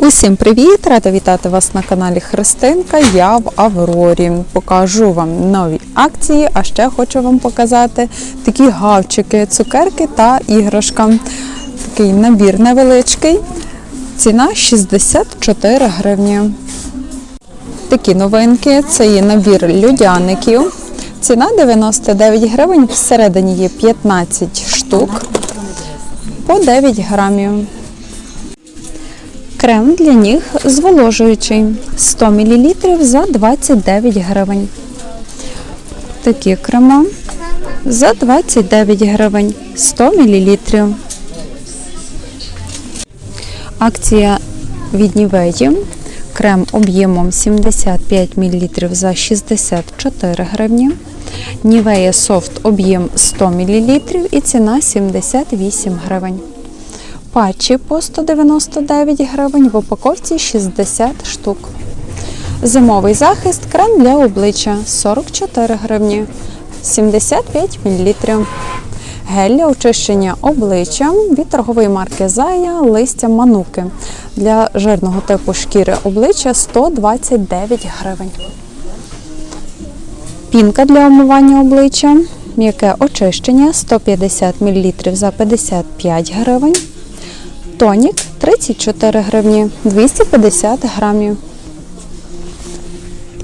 Усім привіт! Рада вітати вас на каналі Христинка. Я в Аврорі. Покажу вам нові акції, а ще хочу вам показати такі гавчики, цукерки та іграшка. Такий набір невеличкий. Ціна 64 гривні. Такі новинки це є набір людяників. Ціна 99 гривень. Всередині є 15 штук по 9 грамів. Крем для ніг зволожуючий 100 мл за 29 гривень. Такі крема за 29 гривень 100 мл. Акція від Нівеї. Крем об'ємом 75 мл за 64 гривні. Нівея софт об'єм 100 мл і ціна 78 гривень. Патчі по 199 гривень, в упаковці 60 штук. Зимовий захист крем для обличчя 44 гривні, 75 мл. Гель для очищення обличчя від торгової марки Зая листя мануки для жирного типу шкіри обличчя 129 гривень. Пінка для омивання обличчя, м'яке очищення 150 мл за 55 гривень. Тонік 34 гривні, 250 грамів.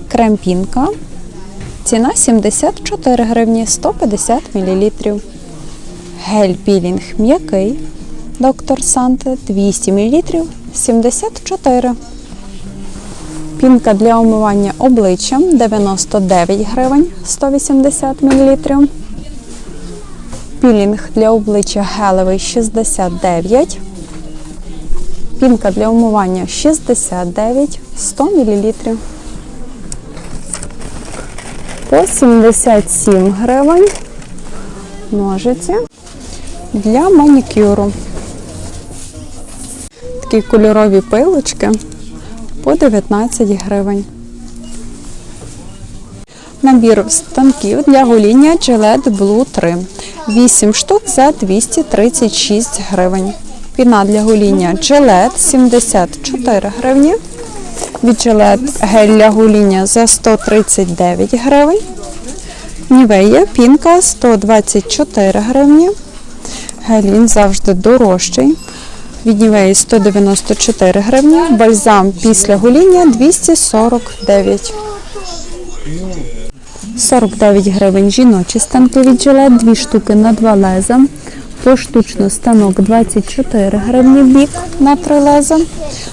Крем пінка. Ціна 74 гривні, 150 мл. Гель пілінг м'який. Доктор Санте 200 мл, 74. Пінка для омивання обличчя 99 гривень, 180 мл. Пілінг для обличчя гелевий 69 Пінка для умивання 69 100 мл. По 77 гривень. Ножиці для манікюру. Такі кольорові пилочки по 19 гривень. Набір станків для гоління Gillette Blue 3. 8 штук за 236 гривень. Піна для гоління Gillette 74 гривні. Від Gillette гель для гоління за 139 гривень. Нівея пінка 124 гривні. Гель завжди дорожчий. Від Нівеї 194 гривні. Бальзам після гоління 249. 49 гривень жіночі станки від Gillette, 2 штуки на 2 леза. Поштучно станок 24 гривні бік на 3 леза.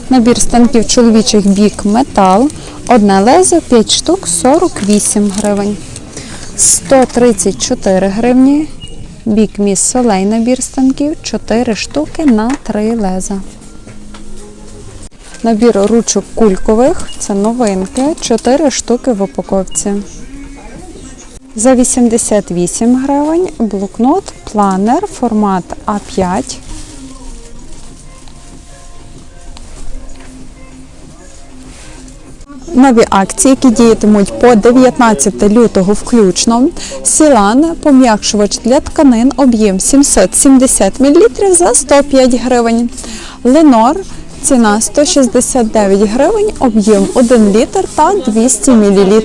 Набір станків чоловічих бік метал. Одне лезо 5 штук 48 гривень. 134 гривні. Бік міс солей набір станків 4 штуки на 3 леза. Набір ручок кулькових це новинки, 4 штуки в упаковці. За 88 гривень блокнот планер формат А5. Нові акції, які діятимуть по 19 лютого включно. Сілан пом'якшувач для тканин об'єм 770 мл за 105 гривень. Ленор ціна 169 гривень, об'єм 1 літр та 200 мл.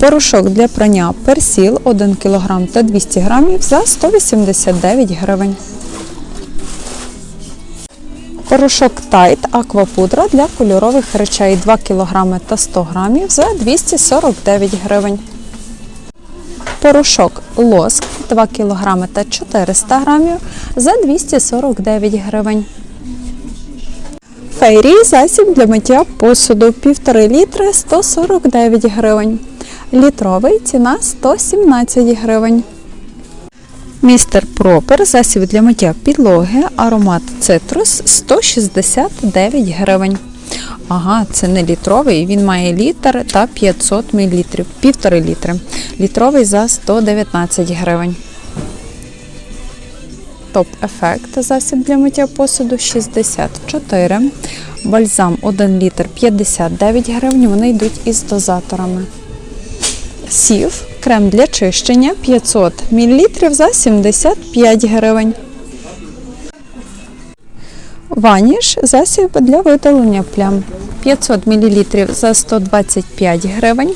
Порошок для прання персіл 1 кг та 200 г за 189 гривень. Порошок Тайт Аквапудра для кольорових речей 2 кг та 100 г за 249 гривень. Порошок Лоск 2 кг та 400 г за 249 гривень. Фейрі засіб для миття посуду 1,5 літри 149 гривень. Літровий ціна 117 гривень. Містер Пропер засіб для миття підлоги, аромат цитрус 169 гривень. Ага, це не літровий, він має літр та 500 мл, півтори літри. Літровий за 119 гривень. Топ-ефект засіб для миття посуду 64. Бальзам 1 літр 59 гривень. Вони йдуть із дозаторами. Сів, крем для чищення 500 мл за 75 гривень. Ваніш засіб для видалення плям. 500 мл за 125 гривень,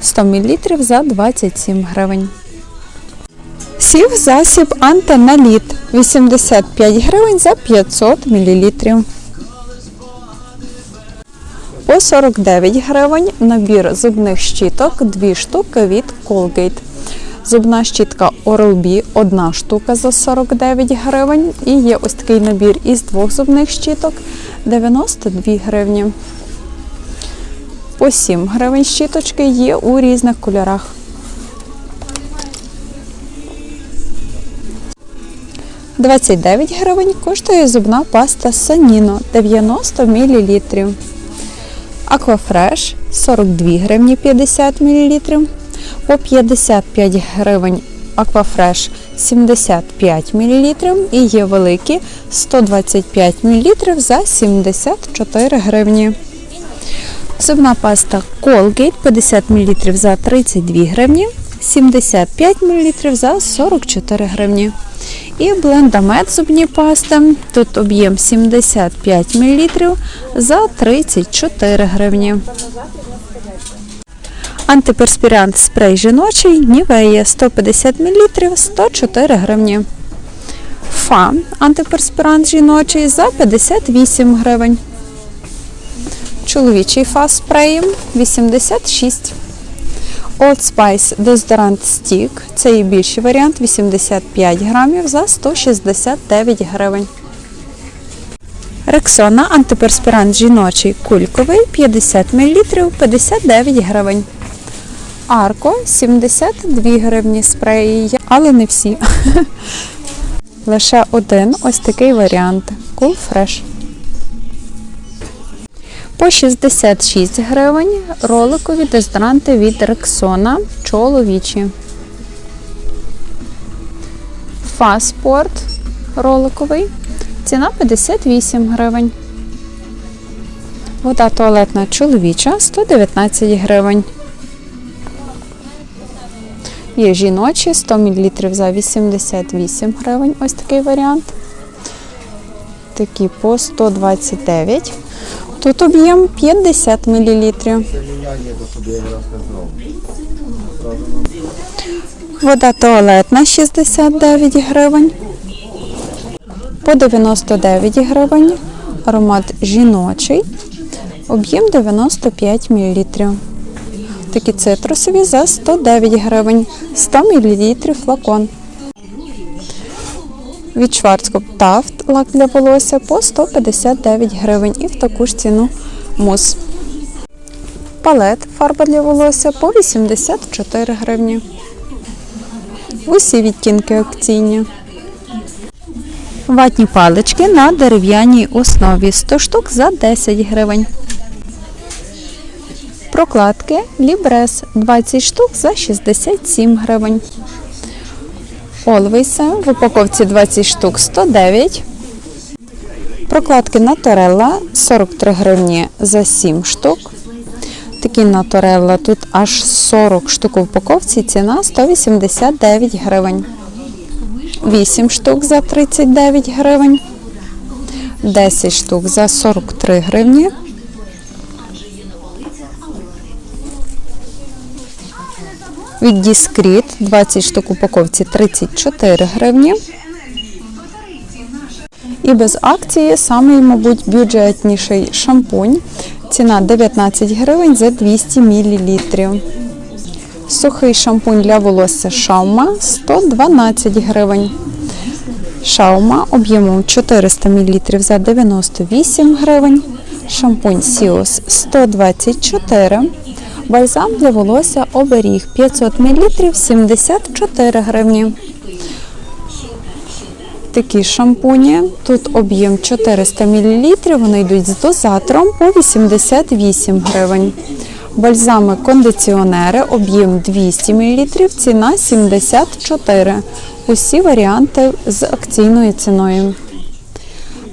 100 мл за 27 гривень. Сів засіб антиналіт 85 гривень за 500 мл. По 49 гривень набір зубних щіток 2 штуки від Colgate. Зубна щітка Oral-B 1 штука за 49 гривень. І є ось такий набір із двох зубних щіток 92 гривні. По 7 гривень щіточки є у різних кольорах. – 29 гривень коштує зубна паста Саніно 90 мл. Аквафреш 42 гривні 50 мл. По 55 гривень Аквафреш 75 мл. І є великі 125 мл за 74 гривні. Зубна паста Colgate 50 мл за 32 гривні, 75 мл за 44 гривні. І блендамет зубні пасти. Тут об'єм 75 мл за 34 гривні. Антиперспірант спрей жіночий Нівея 150 мл 104 гривні. Фа антиперспірант жіночий за 58 гривень. Чоловічий фа спреєм 86 Old Spice дезодорант Stick. Це і більший варіант 85 грамів за 169 гривень. Рексона антиперспірант жіночий кульковий 50 мл 59 гривень. Арко 72 гривні спреї, але не всі. Лише один ось такий варіант. Cool Fresh. По 66 гривень роликові дезодоранти від Рексона чоловічі. Фаспорт роликовий. Ціна 58 гривень. Вода туалетна чоловіча 119 гривень. Є жіночі 100 мл за 88 гривень. Ось такий варіант. Такі по 129. Тут об'єм 50 мл. Вода туалетна 69 гривень. По 99 гривень. Аромат жіночий. Об'єм 95 мл. Такі цитрусові за 109 гривень. 100 мл флакон. Від Schwarzkopf Taft лак для волосся по 159 гривень і в таку ж ціну мус. Палет фарба для волосся по 84 гривні. Усі відтінки акційні. Ватні палички на дерев'яній основі 100 штук за 10 гривень. Прокладки Лібрес 20 штук за 67 гривень. Олвейса в упаковці 20 штук 109. Прокладки Наторелла 43 гривні за 7 штук. Такі Наторелла тут аж 40 штук в упаковці, ціна 189 гривень. 8 штук за 39 гривень. 10 штук за 43 гривні. Від Discreet 20 штук упаковці 34 гривні. І без акції самий, мабуть, бюджетніший шампунь. Ціна 19 гривень за 200 мл. Сухий шампунь для волосся Шаума 112 гривень. Шаума об'ємом 400 мл за 98 гривень. Шампунь Сіос 124 Бальзам для волосся оберіг 500 мл 74 гривні. Такі шампуні. Тут об'єм 400 мл, вони йдуть з дозатором по 88 гривень. Бальзами кондиціонери, об'єм 200 мл, ціна 74. Усі варіанти з акційною ціною.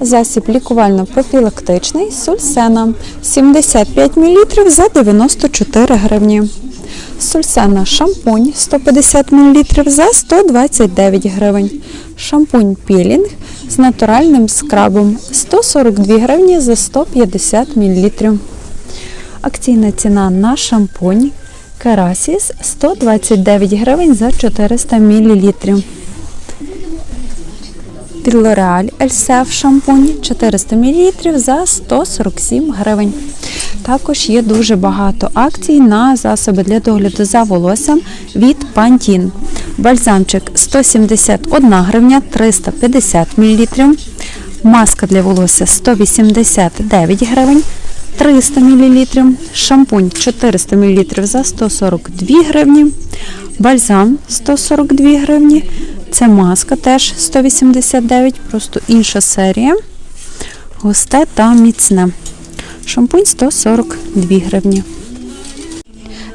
Засіб лікувально-профілактичний Сульсена 75 мл за 94 гривні. Сульсена шампунь 150 мл за 129 гривень. Шампунь пілінг з натуральним скрабом 142 гривні за 150 мл. Акційна ціна на шампунь Керасіс 129 гривень за 400 мл. Від L'Oreal Elsef шампунь 400 мл за 147 гривень. Також є дуже багато акцій на засоби для догляду за волоссям від Pantene. Бальзамчик 171 гривня 350 мл. Маска для волосся 189 гривень 300 мл. Шампунь 400 мл за 142 гривні. Бальзам 142 гривні. Це маска теж 189, просто інша серія. Густе та міцне. Шампунь 142 гривні.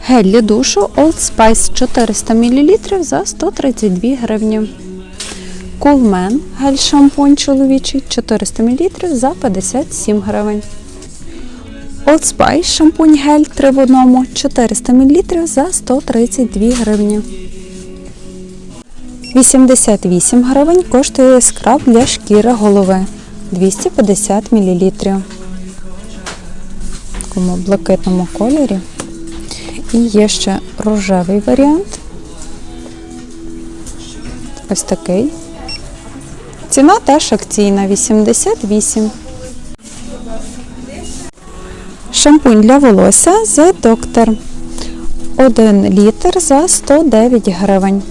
Гель для душу Old Spice 400 мл за 132 гривні. Coolman гель шампунь чоловічий 400 мл за 57 гривень. Old Spice шампунь гель 3 в 1 400 мл за 132 гривні. 88 гривень коштує скраб для шкіри голови 250 мл. В такому блакитному кольорі. І є ще рожевий варіант. Ось такий. Ціна теж акційна 88. Шампунь для волосся The Doctor. 1 літр за 109 гривень.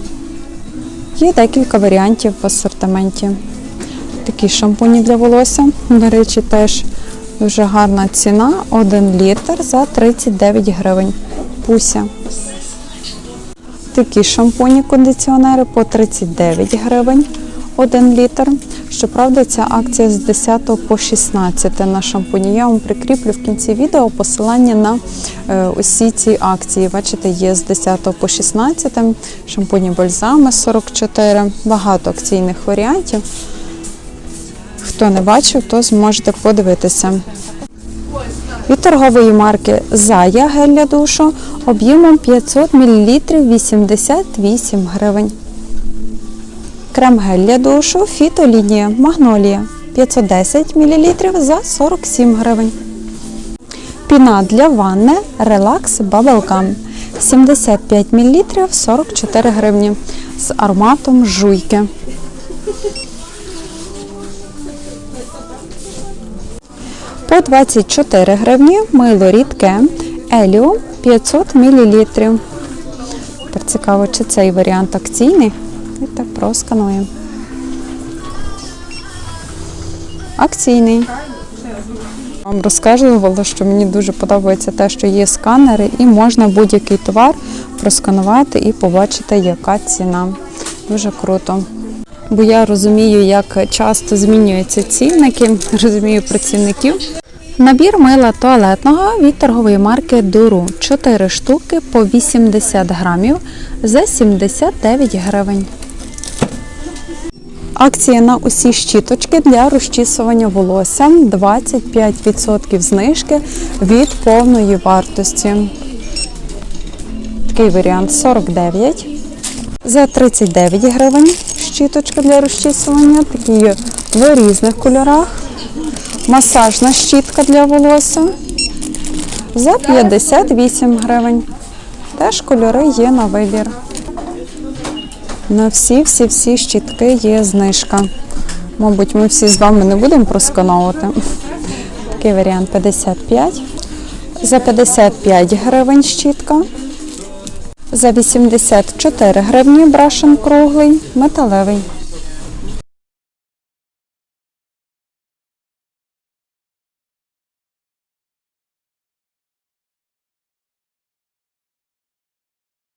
Є декілька варіантів в асортименті. Такі шампуні для волосся. До речі, теж дуже гарна ціна. 1 літр за 39 гривень. Пуся. Такі шампуні кондиціонери по 39 гривень 1 літр. Щоправда, ця акція з 10 по 16 на шампуні. Я вам прикріплю в кінці відео посилання на е, усі ці акції. Бачите, є з 10 по 16 шампуні бальзами 44, багато акційних варіантів. Хто не бачив, то зможете подивитися. Від торгової марки Зая гель для душу об'ємом 500 мл 88 гривень. Крем гель для душу фітолінія Магнолія 510 мл за 47 гривень. Піна для ванни Relax Bubblegum 75 мл 44 гривні з ароматом жуйки. По 24 гривні мило рідке Еліо 500 мл. Цікаво, чи цей варіант акційний. І так проскануємо. Акційний. Вам розказувала, що мені дуже подобається те, що є сканери, і можна будь-який товар просканувати і побачити, яка ціна. Дуже круто. Бо я розумію, як часто змінюються цінники, розумію працівників. Набір мила туалетного від торгової марки Дуру. 4 штуки по 80 грамів за 79 гривень. Акція на усі щіточки для розчісування волосся 25% знижки від повної вартості. Такий варіант 49. За 39 гривень щіточка для розчісування. Такі в різних кольорах. Масажна щітка для волосся за 58 гривень. Теж кольори є на вибір. На всі-всі-всі щітки є знижка. Мабуть, ми всі з вами не будемо проскановувати. Такий варіант 55. За 55 гривень щітка. За 84 гривні брашен круглий, металевий.